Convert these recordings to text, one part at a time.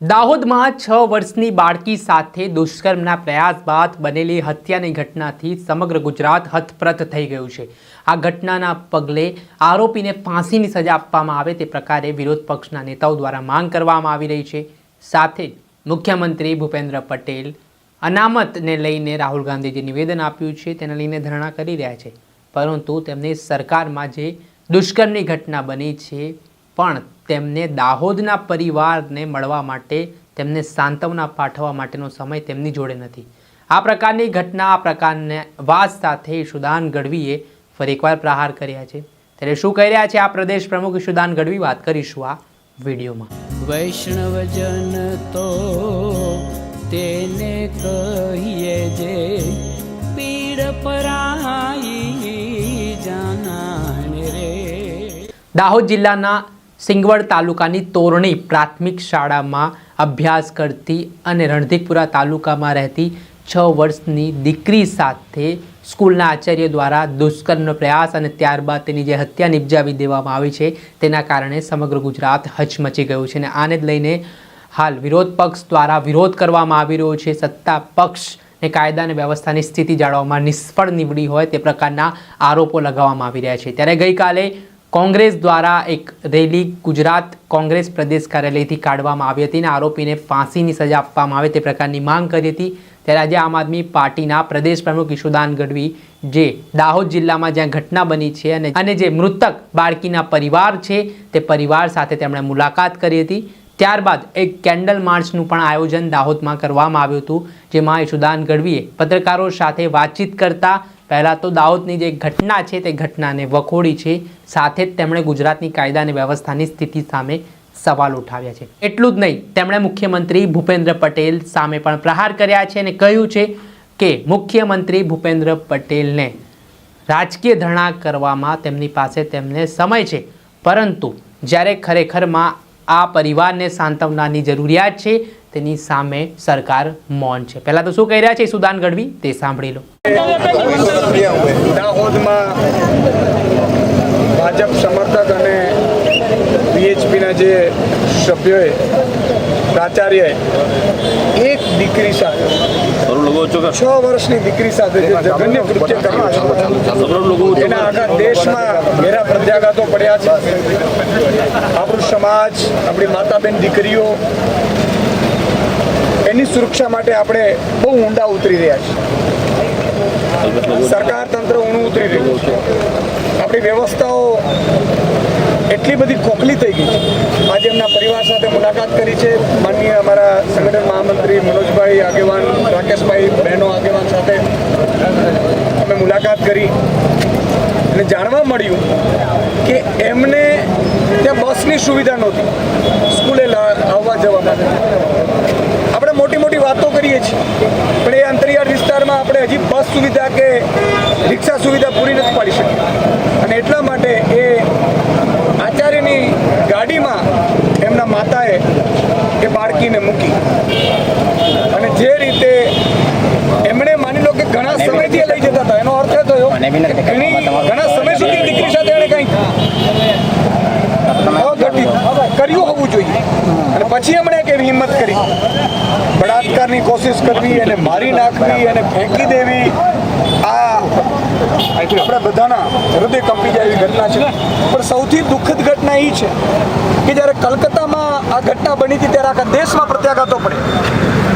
દાહોદમાં છ વર્ષની બાળકી સાથે દુષ્કર્મના પ્રયાસ બાદ બનેલી હત્યાની ઘટનાથી સમગ્ર ગુજરાત હથપ્રત થઈ ગયું છે. આ ઘટનાના પગલે આરોપીને ફાંસીની સજા આપવામાં આવે તે પ્રકારે વિરોધ પક્ષના નેતાઓ દ્વારા માંગ કરવામાં આવી રહી છે. સાથે જ મુખ્યમંત્રી ભૂપેન્દ્ર પટેલ અનામતને લઈને રાહુલ ગાંધીજી નિવેદન આપ્યું છે તેને લઈને ધરણા કરી રહ્યા છે. પરંતુ તેમની સરકારમાં જે દુષ્કર્મની ઘટના બની છે પણ તેમને દાહોદના પરિવારને મળવા માટે તેમને સાંત્વના પાઠવવા માટેનો સમય તેમની જોડે નથી. આ પ્રકારની ઘટના આ પ્રકારને વાત સાથે ઈશુદાન ગઢવીએ ફરી એકવાર પ્રહાર કર્યા છે. ત્યારે શું કહી રહ્યા છે આ પ્રદેશ પ્રમુખ ઈશુદાન ગઢવી? વાત કરીશું આ વિડીયોમાં. વૈષ્ણવજન તો તેને કહીએ જે પીડ પરાઈ જાના રે. દાહોદ જિલ્લાના સિંગવડ તાલુકાની તોરણી પ્રાથમિક શાળામાં અભ્યાસ કરતી અને રણધીકપુરા તાલુકામાં રહેતી છ વર્ષની દીકરી સાથે સ્કૂલના આચાર્ય દ્વારા દુષ્કર્મનો પ્રયાસ અને ત્યારબાદ તેની જે હત્યા નિપજાવી દેવામાં આવી છે, તેના કારણે સમગ્ર ગુજરાત હચમચી ગયું છે અને આને લઈને હાલ વિરોધ પક્ષ દ્વારા વિરોધ કરવામાં આવી રહ્યો છે. સત્તા પક્ષ ને કાયદા અને વ્યવસ્થાની સ્થિતિ જાળવવામાં નિષ્ફળ નીવડી હોય તે પ્રકારના આરોપો લગાવવામાં આવી રહ્યા છે. ત્યારે ગઈકાલે કોંગ્રેસ દ્વારા એક રેલી ગુજરાત કોંગ્રેસ પ્રદેશ કાર્યાલયથી કાઢવામાં આવી હતી અને આરોપીને ફાંસીની સજા આપવામાં આવે તે પ્રકારની માંગ કરી હતી. ત્યારે આજે આમ આદમી પાર્ટીના પ્રદેશ પ્રમુખ ઈશુદાન ગઢવી જે દાહોદ જિલ્લામાં જ્યાં ઘટના બની છે અને અને જે મૃતક બાળકીના પરિવાર છે તે પરિવાર સાથે તેમણે મુલાકાત કરી હતી. ત્યારબાદ એક કેન્ડલ માર્ચનું પણ આયોજન દાહોદમાં કરવામાં આવ્યું હતું, જેમાં ઈશુદાન ગઢવીએ પત્રકારો સાથે વાતચીત કરતા પહેલાં તો દાહોદની જે ઘટના છે તે ઘટનાને વખોડી છે. સાથે જ તેમણે ગુજરાતની કાયદા અને વ્યવસ્થાની સ્થિતિ સામે સવાલ ઉઠાવ્યા છે. એટલું જ નહીં, તેમણે મુખ્યમંત્રી ભૂપેન્દ્ર પટેલ સામે પણ પ્રહાર કર્યા છે અને કહ્યું છે કે મુખ્યમંત્રી ભૂપેન્દ્ર પટેલને રાજકીય ધરણા કરવામાં તેમની પાસે તેમને સમય છે. પરંતુ જ્યારે ખરેખરમાં આ પરિવારને સાંત્વનાની જરૂરિયાત છે, તેની સામે સરકાર મૌન છે. પહેલાં તો શું કહી રહ્યા છે સુદાન ગઢવી? તે સાંભળી લો. દાહોદમાં ભાજપ સમર્થક અને બીએચપીના જે સભ્યોએ પ્રાચાર્યએ એક દીકરી સાથે છ વર્ષની દીકરી સાથે જે જઘન્ય કૃત્ય કર્યું છે એના આખા દેશમાં ઘેરા પ્રત્યાઘાતો પડ્યા છે. આપણું સમાજ આપણી માતા બેન દીકરીઓ એની સુરક્ષા માટે આપણે બહુ ઊંડા ઉતરી રહ્યા છીએ. સરકાર તંત્ર ઊણું ઉતરી રહ્યું છે. આપણી વ્યવસ્થાઓ એટલી બધી ખોખલી થઈ ગઈ છે. આજે એમના પરિવાર સાથે મુલાકાત કરી છે. માનનીય અમારા સંગઠન મહામંત્રી મનોજભાઈ આગેવાન, રાકેશભાઈ બહેનો આગેવાન સાથે અમે મુલાકાત કરી. અને જાણવા મળ્યું કે એમને ત્યાં બસની સુવિધા નહોતી. સ્કૂલે આવવા જવા માટે. આપણે મોટી મોટી વાતો કરીએ છીએ. પણ એ અંતરિયાળ વિસ્તારમાં આપણે હજી બસ સુવિધા કે રિક્ષા સુવિધા પૂરી નથી પાડી શકી અને એટલા માટે એ આચાર્યની ગાડીમાં એમના માતાએ એ બાળકીને મૂકી. અને જે રીતે એમણે માની લો કે ઘણા સમયથી એ લઈ જતા હતા એનો અર્થ એ થયો કે ઘણી ઘણા સમય સુધી દીકરી સાથે એણે કંઈક અઘટિત કર્યું હોવું જોઈએ અને પછી એમણે એક એવી હિંમત કરી. બળાત્કારની કોશિશ કરવી એને મારી નાખવી એને ફેંકી દેવી. આ આપણા બધાના હૃદય કંપી જાય એવી ઘટના છે. પણ સૌથી દુઃખદ ઘટના એ છે કે જ્યારે કલકત્તામાં આ ઘટના બની હતી ત્યારે આખા દેશમાં પ્રત્યાઘાતો પડે.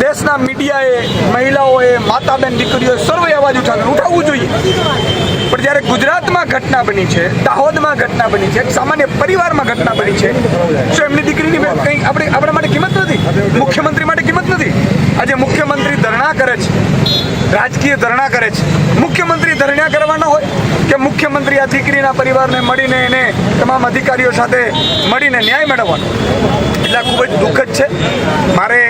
દેશના મીડિયાએ, મહિલાઓએ માતા બેન દીકરીઓએ સર્વે અવાજ ઉઠાવ્યો. ઉઠાવવું જોઈએ. પણ જ્યારે ગુજરાતમાં ઘટના બની છે, દાહોદમાં ઘટના બની છે સામાન્ય પરિવારમાં ઘટના બની છે શું એમની દીકરીની કંઈ આપણે આપણા મુખ્યમંત્રી માટે કિંમત નથી. આજે મુખ્યમંત્રી ધરણા કરે છે. રાજકીય ધરણા કરે છે. મુખ્યમંત્રી ધરણા કરવાના હોય કે મુખ્યમંત્રી આ દીકરીના પરિવારને મળીને એને તમામ અધિકારીઓ સાથે મળીને ન્યાય મેળવવાનો? એટલે ખૂબ જ દુઃખદ છે. મારે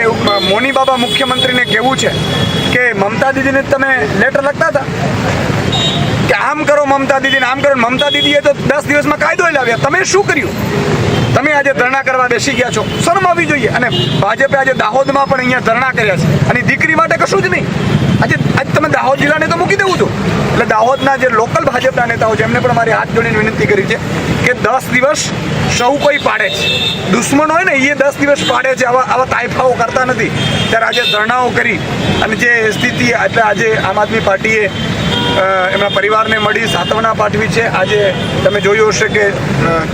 મોની બાબા મુખ્યમંત્રીને કહેવું છે કે મમતા દીદીને તમે લેટર લખતા હતા? કે આમ કરો મમતા દીદીને, આમ કરો. મમતા દીદીએ તો દસ દિવસમાં કાયદો લાવ્યા. તમે શું કર્યું? તમે આજે ધરણા કરવા બેસી ગયા છો. શરમ આવવી જોઈએ. અને ભાજપે આજે દાહોદમાં પણ અહીંયા ધરણા કર્યા છે. અને દીકરી માટે કશું જ નહીં. આજે, આજ તમે દાહોદ જિલ્લાને તો મૂકી દેવું છું એટલે દાહોદના જે લોકલ ભાજપના નેતાઓ છે, એમને પણ મારી હાથ જોડીને વિનંતી કરી છે કે દસ દિવસ સૌ કોઈ પાડે છે. દુશ્મન હોય ને એ દસ દિવસ પાડે છે. આવા આવા તાઇફાઓ કરતા નથી. ત્યારે આજે ધરણાઓ કરી અને જે સ્થિતિ, એટલે આજે આમ આદમી પાર્ટીએ એમના પરિવારને મળી સાંત્વના પાઠવી છે. આજે તમે જોયું હશે કે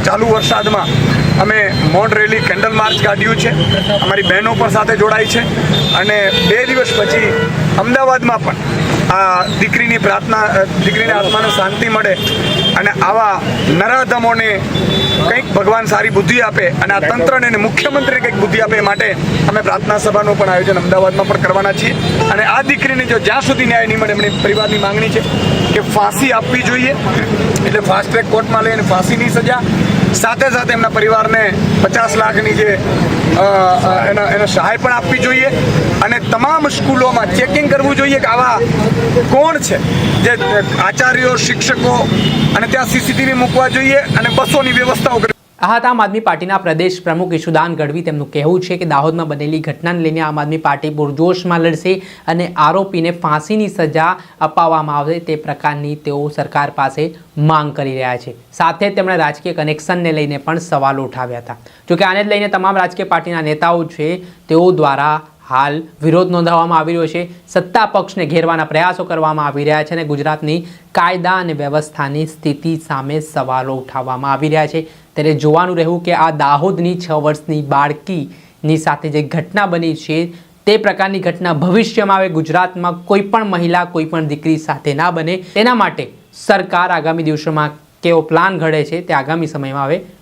ચાલુ વરસાદમાં અમે મૌન રેલી કેન્ડલ માર્ચ કાઢ્યું છે. અમારી બહેનો પણ સાથે જોડાઈ છે. અને બે દિવસ પછી અમદાવાદમાં પણ આ દીકરીની પ્રાર્થના દીકરીની આત્માને શાંતિ મળે અને આવા નરાધમોને કંઈક ભગવાન સારી બુદ્ધિ આપે અને આ તંત્રને અને મુખ્યમંત્રીને કંઈક બુદ્ધિ આપે માટે અમે પ્રાર્થના સભાનું પણ આયોજન અમદાવાદમાં પણ કરવાના છીએ. અને આ દીકરીને જો જ્યાં સુધી ન્યાય નહીં મળે એમની પરિવારની માંગણી છે કે ફાંસી આપવી જોઈએ. એટલે ફાસ્ટ ટ્રેક કોર્ટમાં લઈને ફાંસીની સજા. સાથે સાથે એમના પરિવારને પચાસ લાખની જે એના, એને સહાય પણ આપવી જોઈએ અને તમામ સ્કૂલોમાં ચેકિંગ કરવું જોઈએ કે આવા કોણ છે જે આચાર્યો, શિક્ષકો અને ત્યાં સીસીટીવી મૂકવા જોઈએ અને બસોની વ્યવસ્થાઓ આ હતા આમ આદમી પાર્ટીના પ્રદેશ પ્રમુખ ઈશુદાન ગઢવી તેમનું કહેવું છે કે દાહોદમાં બનેલી ઘટનાને લઈને આમ આદમી પાર્ટી પૂરજોશમાં લડશે અને આરોપીને ફાંસીની સજા અપાવવામાં આવે તે પ્રકારની તેઓ સરકાર પાસે માંગ કરી રહ્યા છે. સાથે તેમણે રાજકીય કનેક્શનને લઈને પણ સવાલો ઉઠાવ્યા હતા. જોકે આને લઈને તમામ રાજકીય પાર્ટીના નેતાઓ છે તેઓ દ્વારા હાલ વિરોધ નોંધાવવામાં આવી રહ્યો છે. સત્તા પક્ષને ઘેરવાના પ્રયાસો કરવામાં આવી રહ્યા છે અને ગુજરાતની કાયદા અને વ્યવસ્થાની સ્થિતિ સામે સવાલો ઉઠાવવામાં આવી રહ્યા છે. ત્યારે જોવાનું રહ્યું કે આ દાહોદની છ વર્ષની બાળકીની સાથે જે ઘટના બની છે, તે પ્રકારની ઘટના ભવિષ્યમાં આવે, ગુજરાતમાં કોઈ પણ મહિલા, કોઈ પણ દીકરી સાથે ના બને. તેના માટે સરકાર આગામી દિવસોમાં કેવો પ્લાન ઘડે છે, તે આગામી સમયમાં હવે